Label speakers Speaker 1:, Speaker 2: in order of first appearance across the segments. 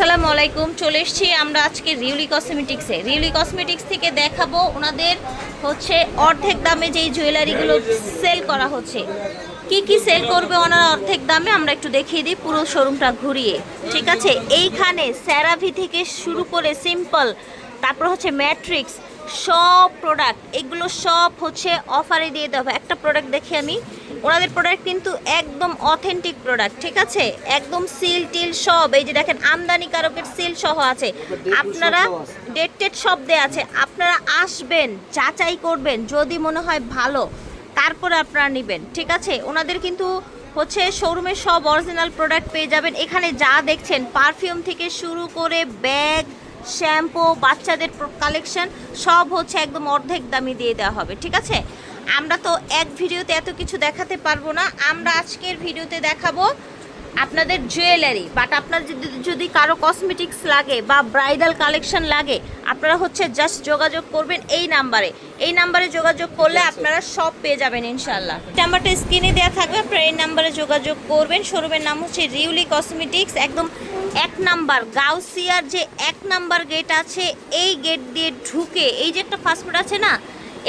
Speaker 1: আসসালামু আলাইকুম, চলে এসেছি আমরা আজকে রিউলি কসমেটিক্সে রিউলি কসমেটিক্স থেকে দেখাবো ওনাদের হচ্ছে অর্ধেক দামে যেই জুয়েলারিগুলো সেল করা হচ্ছে। কি কি সেল করবে ওনারা অর্ধেক দামে আমরা একটু দেখিয়ে দিই পুরো শোরুমটা ঘুরিয়ে। ঠিক আছে? এইখানে স্যারাভি থেকে শুরু করে সিম্পল তারপর হচ্ছে ম্যাট্রিক্স সব প্রোডাক্ট এগুলো সব হচ্ছে অফারে দিয়ে দেওয়া একটা প্রোডাক্ট দেখি আমি। ওনাদের প্রোডাক্ট কিন্তু একদম অথেন্টিক প্রোডাক্ট ঠিক আছে? একদম সিল টিল সব এই যে দেখেন আমদানিকারকের সিল সহ আছে। আপনারা ডেট টেট সব দেওয়া আছে। আপনারা আসবেন যাচাই করবেন যদি মনে হয় ভালো তারপরে আপনারা নেবেন ঠিক আছে? ওনাদের কিন্তু হচ্ছে শোরুমে সব অরিজিনাল প্রোডাক্ট পেয়ে যাবেন। এখানে যা দেখছেন পারফিউম থেকে শুরু করে ব্যাগ শ্যাম্পু বাচ্চাদের কালেকশন সব হচ্ছে একদম অর্ধেক দামি দিয়ে দেওয়া হবে ঠিক আছে? আমরা তো এক ভিডিওতে এত কিছু দেখাতে পারব না। আমরা আজকের ভিডিওতে দেখাবো আপনাদের জুয়েলারি বাট আপনার যদি যদি কারও কসমেটিক্স লাগে বা ব্রাইডাল কালেকশন লাগে আপনারা হচ্ছে জাস্ট যোগাযোগ করবেন এই নাম্বারে এই নাম্বারে যোগাযোগ করলে আপনারা সব পেয়ে যাবেন ইনশাল্লাহ নাম্বারটা স্ক্রিনে দেওয়া থাকবে আপনারা এই নাম্বারে যোগাযোগ করবেন। শোরুমের নাম হচ্ছে রিউলি কসমেটিক্স একদম এক নাম্বার গাউসিয়ার যে এক নাম্বার গেট আছে এই গেট দিয়ে ঢুকে এই যে একটা ফাস্টফুড আছে না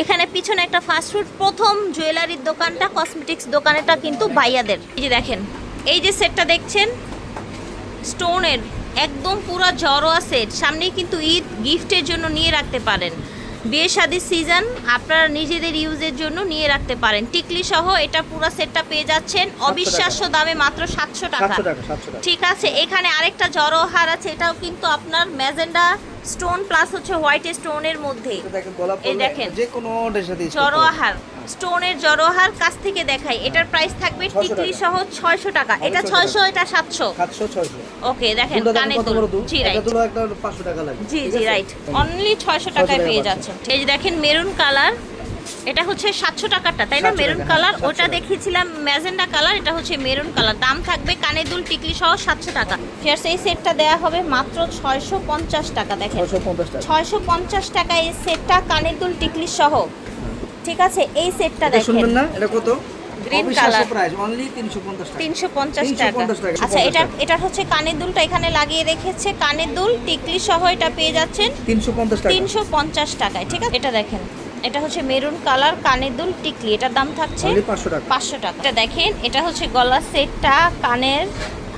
Speaker 1: এখানে পিছনে একটা ফাস্টফুড প্রথম জুয়েলারির দোকানটা কসমেটিক্স দোকানেটা কিন্তু বাইয়াদের এই যে দেখেন এই যে সেটটা দেখছেন স্টোনের একদম পুরো জড়ো সেট সামনেই কিন্তু ঈদ গিফটের জন্য নিয়ে রাখতে পারেন। বিয়ে শাদির সিজন আপনারা নিজেদের ইউজের জন্য নিয়ে রাখতে পারেন। টিকলি সহ এটা পুরো সেটটা পেয়ে যাচ্ছেন। অবিশ্বাস্য দামে মাত্র সাতশো টাকা। ঠিক আছে এখানে আরেকটা জড়ো হার আছে এটাও কিন্তু আপনার ম্যাজেন্ডা স্টোন প্লাস হচ্ছে হোয়াইট স্টোনের মধ্যে।
Speaker 2: এটা
Speaker 1: এই দেখেন।
Speaker 2: যে কোনো সাথে
Speaker 1: স্টোনের জড়ো কাছ থেকে দেখাই। এটার প্রাইস থাকবে
Speaker 2: 600
Speaker 1: টিকলি সহ ছয়শো টাকা। এটা
Speaker 2: 600
Speaker 1: ছয়শো এটা সাতশো।
Speaker 2: সাতশো ছয়শো।
Speaker 1: ওকে দেখেন কানে দুল। জি
Speaker 2: এটা
Speaker 1: রাইট
Speaker 2: দুটো একটা পাঁচশো টাকা লাগে।
Speaker 1: জি জি রাইট অনলি ছয়শো টাকায়
Speaker 2: টাকায়
Speaker 1: পেয়ে। যাচ্ছেন। এই যে দেখেন মেরুন কালার এটা হচ্ছে সাতশো টাকারটা তাই না? মেরুন কালার
Speaker 2: হ্যাঁ, 700
Speaker 1: ওটা দেখিয়েছিলাম ম্যাজেন্ডা কালার এটা হচ্ছে মেরুন কালার। দাম থাকবে কানে দুল টিকলি সহ সাতশো টাকা। ফেয়ার্স এই সেটটা দেওয়া হবে মাত্র ছয়শো পঞ্চাশ টাকা দেখেন।
Speaker 2: ছয়শো পঞ্চাশ টাকা।
Speaker 1: এই সেটটা কানের দুল টিকলি সহ। ঠিক আছে? এই সেটটা দেখেন।
Speaker 2: না? এটা কত? অনলি তিনশো পঞ্চাশ টাকা।
Speaker 1: তিনশো পঞ্চাশ
Speaker 2: 350
Speaker 1: টাকা।
Speaker 2: টাকা,
Speaker 1: আচ্ছা এটা এটা হচ্ছে কানের দুলটা এখানে লাগিয়ে রেখেছে। কানের দুল টিকলি সহ এটা পেয়ে যাচ্ছেন
Speaker 2: তিনশো পঞ্চাশ
Speaker 1: টাকায় ঠিক আছে? এটা দেখেন। এটা হচ্ছে মেরুন কালার কানের দুল টিকলি। এটার দাম থাকছে
Speaker 2: পাঁচশো টাকা।
Speaker 1: এটা দেখেন এটা হচ্ছে গলার সেটটা কানের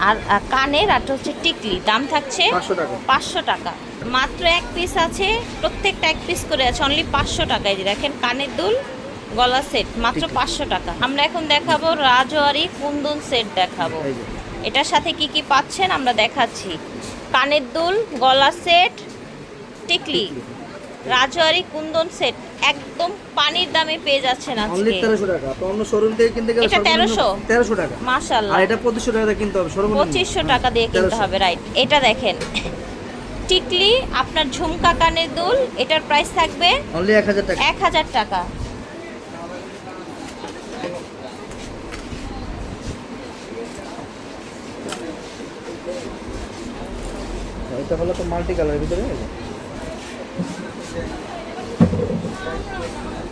Speaker 1: আর কানের আর হচ্ছে টিকলি। দাম থাকছে
Speaker 2: পাঁচশো টাকা।
Speaker 1: মাত্র এক পিস আছে প্রত্যেকটা এক পিস করে আছে অনলি পাঁচশো টাকায়। যে দেখেন কানের দুল গলা সেট মাত্র পাঁচশো টাকা। আমরা এখন দেখাবো রাজওয়ারি কুন্দন সেট দেখাবো। এটার সাথে কি কি পাচ্ছেন আমরা দেখাচ্ছি। কানের দুল গলা সেট টিকলি। রাজওয়ারি কুন্দন সেট। একদম পানির দামে পেয়ে যাচ্ছেন আজকে।
Speaker 2: তেরোশো টাকা। আপনি অন্য শোরুম থেকে কিনতে গেলে
Speaker 1: এটা 1300?
Speaker 2: তেরোশো। টাকা।
Speaker 1: মাশাল্লাহ
Speaker 2: আর এটা পঁচিশশো টাকা কিনতে হবে সর্বনিম্ন।
Speaker 1: পঁচিশশো টাকা দিয়ে কিনতে হবে রাইট এটা দেখেন টিকলি আপনার ঝুমকা কানের দুল এটার প্রাইস থাকবে
Speaker 2: অনলি এক হাজার টাকা।
Speaker 1: এক হাজার টাকা।
Speaker 2: এটা হলো তো মাল্টি কালারের ভিতরে। Thank you.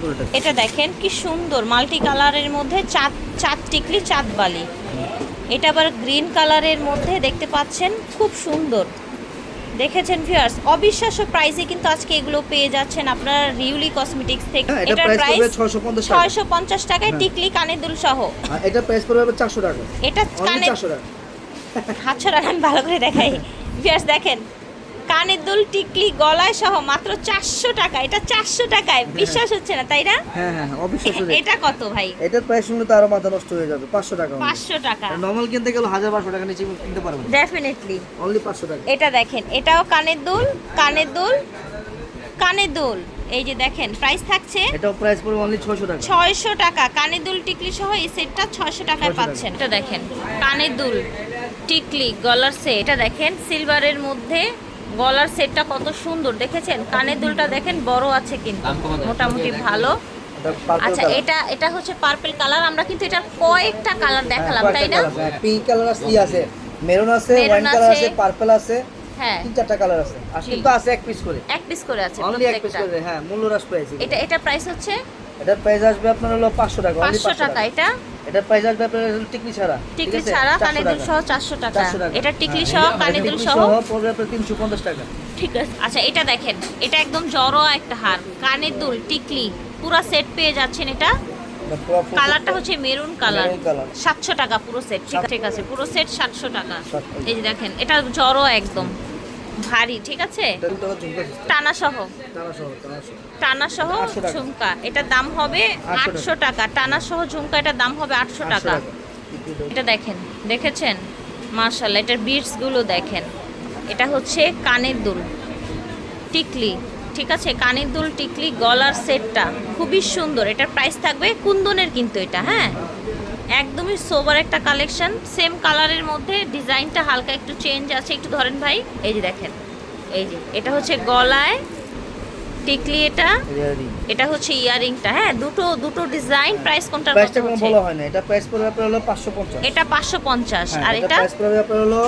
Speaker 2: সুন্দর এটা।
Speaker 1: এটা দেখেন কি সুন্দর মাল্টি কালারের মধ্যে চাঁদ চাঁদ টিকলি চাঁদ বালি। এটা আবার গ্রিন কালারের মধ্যে দেখতে পাচ্ছেন খুব সুন্দর। দেখেছেন ভিউয়ার্স অবিশ্বাস্য প্রাইসে কিন্তু আজকে এগুলো পেয়ে যাচ্ছেন আপনারা রিউলি কসমেটিক্স থেকে।
Speaker 2: হ্যাঁ, এটা প্রাইস
Speaker 1: প্রাইস
Speaker 2: পড়বে ছয়শো পঞ্চাশ টাকা।
Speaker 1: ছয়শো পঞ্চাশ টাকায়
Speaker 2: হ্যাঁ।
Speaker 1: টিকলি কানের দুল সহ।
Speaker 2: এটা প্রাইস পড়বে চারশো টাকা।
Speaker 1: এটা কানের
Speaker 2: চারশো টাকা।
Speaker 1: হাত ছড়ান আমি ভালো করে দেখাই। ভিউয়ার্স দেখেন কানের দুল টিকলি গলায় সহ মাত্র চারশো টাকা। এটা চারশো টাকায় বিশ্বাস হচ্ছে না তাই না?
Speaker 2: হ্যাঁ হ্যাঁ হ্যাঁ
Speaker 1: এটা কত ভাই?
Speaker 2: এটা প্রাইস শুনলে তো আরও মাথা নষ্ট হয়ে যাবে পাঁচশো টাকা
Speaker 1: পাঁচশো টাকা।
Speaker 2: নর্মাল কিনতে গেলে হাজার পাঁচশো টাকা নিচে কিনতে পারবেন।
Speaker 1: ডেফিনেটলি
Speaker 2: অনলি পাঁচশো টাকা।
Speaker 1: এটা দেখেন এটাও কানের দুল কানের দুল কানের দুল। এই যে দেখেন প্রাইস থাকছে
Speaker 2: এটাও প্রাইস পড়বে অনলি ছশো টাকা।
Speaker 1: ছয়শো টাকা। কানের দুল টিকলি সহ এই সেটটা ছয়শো টাকায়
Speaker 2: 600
Speaker 1: পাচ্ছেন। এটা দেখেন কানের দুল টিকলি গলার সেট এটা দেখেন সিলভারের মধ্যে গলার সেটটা কত সুন্দর দেখেছেন? কানের দুলটা দেখেন বড় আছে কিন্তু। মোটামুটি ভালো। আচ্ছা এটা এটা হচ্ছে পার্পল কালার আমরা কিন্তু এটার কয়েকটা কালার দেখালাম তাই না?
Speaker 2: পিঙ্ক কালার আছে আছে। মেরুন আছে ওয়াইন কালার
Speaker 1: আছে।
Speaker 2: পার্পল আছে।
Speaker 1: হ্যাঁ।
Speaker 2: তিন চারটা কালার আছে। আর কিন্তু আছে এক পিস করে।
Speaker 1: এক পিস করে আছে
Speaker 2: অনলি এক পিস করে হ্যাঁ মূল্য হ্রাস পেয়েছি।
Speaker 1: এটা এটা প্রাইস হচ্ছে?
Speaker 2: এটার প্রাইস আসবে আপনার হলো পাঁচশো টাকা অনলি
Speaker 1: পাঁচশো টাকা এটা?
Speaker 2: এটার প্রাইস আসবে আপনার টিকলি ছাড়া
Speaker 1: টিকলি ছাড়া
Speaker 2: 400
Speaker 1: দুল সহ
Speaker 2: 400 টাকা।
Speaker 1: এটা টিকলি
Speaker 2: হ্যাঁ,
Speaker 1: সহ
Speaker 2: এটা
Speaker 1: দুল সহ।
Speaker 2: পড়বে আপনার তিনশো পঞ্চাশ টাকা।
Speaker 1: ঠিক আছে। আচ্ছা এটা দেখেন এটা একদম জড়ো একটা হার। কানের দুল টিকলি পুরো সেট পেয়ে যাচ্ছেন এটা।
Speaker 2: এটা
Speaker 1: কালারটা হচ্ছে মেরুন কালার। সাতশো টাকা পুরো সেট ঠিক আছে? পুরো সেট সাতশো টাকা। এই যে দেখেন এটা জড়ো একদম। ভারী ঠিক আছে? টানা সহ
Speaker 2: টানা সহ, টানা সহ।
Speaker 1: টানা সহ
Speaker 2: 800 টাকা।
Speaker 1: ঝুমকা। এটার দাম হবে আটশো টাকা। টানা সহ ঝুমকা এটার দাম হবে আটশো টাকা। এটা দেখেন দেখেছেন? মার্শাল্লাহ এটার বিটসগুলো দেখেন। এটা হচ্ছে কানের দুল টিকলি ঠিক আছে? কানের দুল টিকলি গলার সেটটা খুবই সুন্দর। এটার প্রাইস থাকবে কুন্দনের কিন্তু এটা হ্যাঁ? একদমই সোবার একটা কালেকশন সেম কালারের মধ্যে ডিজাইনটা হালকা একটু চেঞ্জ আছে। একটু ধরেন ভাই এই যে দেখেন এই যে এটা হচ্ছে গলায় টিকলি এটা
Speaker 2: এটা
Speaker 1: হচ্ছে ইয়ারিংটা হ্যাঁ দুটো দুটো ডিজাইন প্রাইস কোনটার কত
Speaker 2: প্রাইসটা কোনো বলা হয় না এটা প্রাইস পড়বে আপনার হলো পাঁচশো পঞ্চাশ।
Speaker 1: এটা পাঁচশো পঞ্চাশ আর এটা
Speaker 2: প্রাইস পড়বে আপনার হলো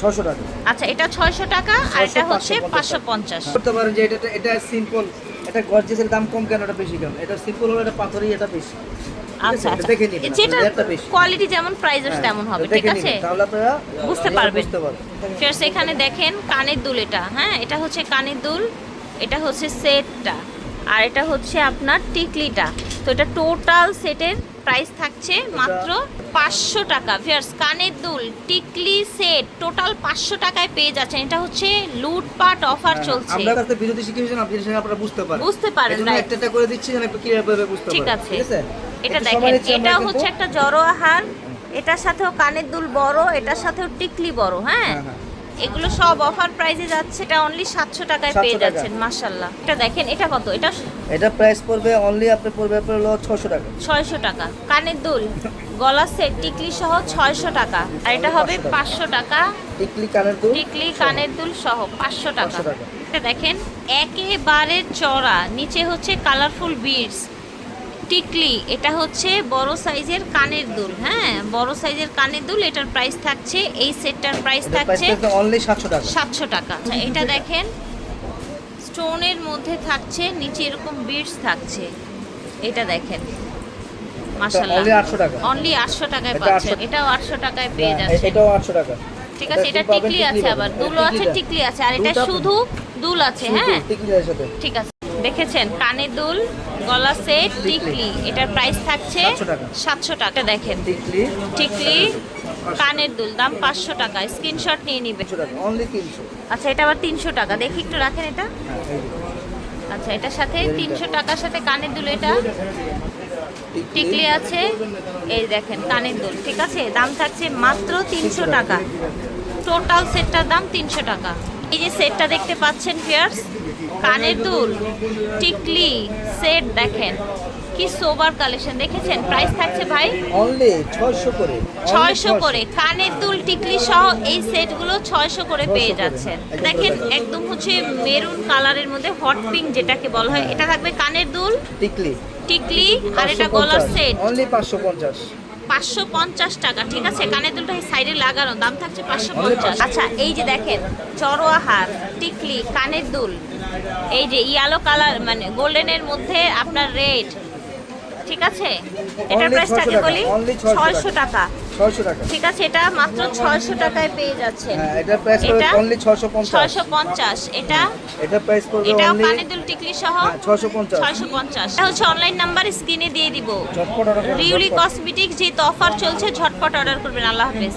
Speaker 2: ছশো টাকা।
Speaker 1: আচ্ছা এটা ছয়শো টাকা আর এটা হচ্ছে
Speaker 2: 550
Speaker 1: পাঁচশো পঞ্চাশ।
Speaker 2: করতে পারেন যে এটা এটা সিম্পল এটা গর্জেসের দাম কম কেন এটা বেশি কেন? এটা সিম্পল হলো এটা পাথরই এটা বেশি?
Speaker 1: আচ্ছা আচ্ছা। যেটা কোয়ালিটি যেমন প্রাইস
Speaker 2: হ্যাঁ,
Speaker 1: তেমন হবে ঠিক আছে? বুঝতে পারবেন। ফের এখানে দেখেন কানের দুল এটা। হ্যাঁ এটা হচ্ছে কানের দুল এটা হচ্ছে সেটটা আর এটা হচ্ছে আপনার টিকলিটা। তো এটা টোটাল সেটের প্রাইস থাকছে মাত্র পাঁচশো টাকা। ফিয়ার্স কানের দুল টিকলি সেট টোটাল পাঁচশো টাকায় পেয়ে যাচ্ছেন। এটা হচ্ছে লুটপাট অফার চলছে
Speaker 2: হ্যাঁ, আমরা কাছে বিরোধী শিখিয়েছেন আপনি আপনারা বুঝতে পারেন।
Speaker 1: বুঝতে পারেন,
Speaker 2: একটা একটা করে দিচ্ছি যেন একটু ক্লিয়ার ভাবে বুঝতে পারেন। ঠিক আছে?
Speaker 1: এটা দেখেন
Speaker 2: কিন্তু।
Speaker 1: হচ্ছে একটা জড়ো আহার এটার সাথেও কানের দুল বড় এটার সাথেও টিকলি বড় হ্যাঁ
Speaker 2: হ্যাঁ, হ্যাঁ।
Speaker 1: এগুলো সব অফার প্রাইসে যাচ্ছে এটা অনলি সাতশো টাকায় পেয়ে। যাচ্ছেন মাশাল্লাহ এটা দেখেন এটা কত এটা
Speaker 2: এটা প্রাইস পড়বে অনলি আপনি পড়বে আপনার হলো ছশো টাকা
Speaker 1: ছয়শো টাকা কানের দুল গলা সেট টিকলি সহ ছয়শো টাকা আর এটা হবে
Speaker 2: 500 টাকা।
Speaker 1: পাঁচশো টাকা
Speaker 2: টিকলি কানের দুল
Speaker 1: টিকলি কানের দুল সহ পাঁচশো টাকা
Speaker 2: 500 টাকা।
Speaker 1: এটা দেখেন একেবারে চড়া নিচে হচ্ছে কালারফুল বিডস টিকলি এটা হচ্ছে বড় সাইজের কানের দুল হ্যাঁ? বড় সাইজের কানের দুল এটার প্রাইস থাকছে এই সেটটার প্রাইস থাকছে
Speaker 2: অনলি সাতশো টাকা।
Speaker 1: সাতশো টাকা। আচ্ছা, এটা দেখেন স্টোনের মধ্যে থাকছে নিচে এরকম বিডস থাকছে। এটা দেখেন মাশাআল্লাহ।
Speaker 2: অনলি টাকা।
Speaker 1: অনলি আটশো টাকায়
Speaker 2: এটা
Speaker 1: পাচ্ছেন। এটাও আটশো টাকায় পেয়ে
Speaker 2: হ্যাঁ,
Speaker 1: যাচ্ছে
Speaker 2: এটাও আটশো টাকা।
Speaker 1: ঠিক আছে এটা টিকলি আছে আবার। দুলও আছে টিকলি আছে। আর এটা শুধু দুল আছে হ্যাঁ? ঠিক আছে। দেখেছেন? কানে দুল গলা সেট টিকলি। এটার প্রাইস থাকছে সাতশো টাকা। দেখেন।
Speaker 2: টিকলি।
Speaker 1: কানের দুল দাম পাঁচশো টাকা। স্ক্রিনশট নিয়ে নিবে। আচ্ছা এটা আবার তিনশো টাকা। দেখি একটু রাখেন এটা।
Speaker 2: হ্যাঁ।
Speaker 1: আচ্ছা এটার সাথে তিনশো টাকার সাথে কানের দুল এটা।
Speaker 2: টিকলি।
Speaker 1: আছে। এই দেখেন কানের দুল ঠিক আছে? দাম থাকছে মাত্র তিনশো টাকা। টোটাল সেটটার দাম তিনশো টাকা। এই যে সেটটা দেখতে পাচ্ছেন ফিয়ার্স কানের দুল টিকলি সেট দেখেন। কি সোবার কালেকশন দেখেছেন? প্রাইস থাকছে ভাই?
Speaker 2: অনলি ছয়শো করে Only
Speaker 1: ছয়শো করে। কানের দুল টিকলি সহ এই সেটগুলো ছয়শো করে পেয়ে যাচ্ছেন। দেখেন একদম হচ্ছে মেরুন কালারের মধ্যে হট পিঙ্ক যেটাকে বলা হয় এটা থাকবে কানের দুল?
Speaker 2: টিকলি।
Speaker 1: টিকলি আর এটা গলার সেট
Speaker 2: অনলি পাঁচশো পঞ্চাশ।
Speaker 1: পাঁচশো পঞ্চাশ টাকা, ঠিক আছে? কানের দুলটা সাইডে লাগানো, দাম থাকছে পাঁচশো পঞ্চাশ। আচ্ছা এই যে দেখেন, চড়োয়া হার, টিকলি, কানের দুল, এই যে ইয়ালো কালার মানে গোল্ডেনের মধ্যে আপনার রেড ঠিক আছে? এটার প্রাইসটাকে বলি
Speaker 2: only 600
Speaker 1: টাকা।
Speaker 2: ছয়শো টাকা।
Speaker 1: ঠিক আছে এটা মাত্র ছয়শো টাকায় পেয়ে যাচ্ছেন।
Speaker 2: হ্যাঁ এটা প্রাইস পড়বে অনলি ছয়শো পঞ্চাশ।
Speaker 1: ছয়শো পঞ্চাশ। এটা
Speaker 2: এটা প্রাইস পড়বে
Speaker 1: এটাও পানিদুল টিকলি সহ
Speaker 2: ছয়শো পঞ্চাশ।
Speaker 1: ছয়শো পঞ্চাশ। এটা হচ্ছে অনলাইন নাম্বার স্ক্রিনে দিয়ে দিব।
Speaker 2: ঝটপট অর্ডার
Speaker 1: রিউলি
Speaker 2: কসমেটিক
Speaker 1: যে যেহেতু অফার চলছে ঝটপট অর্ডার করবেন। আল্লাহ হাফেজ।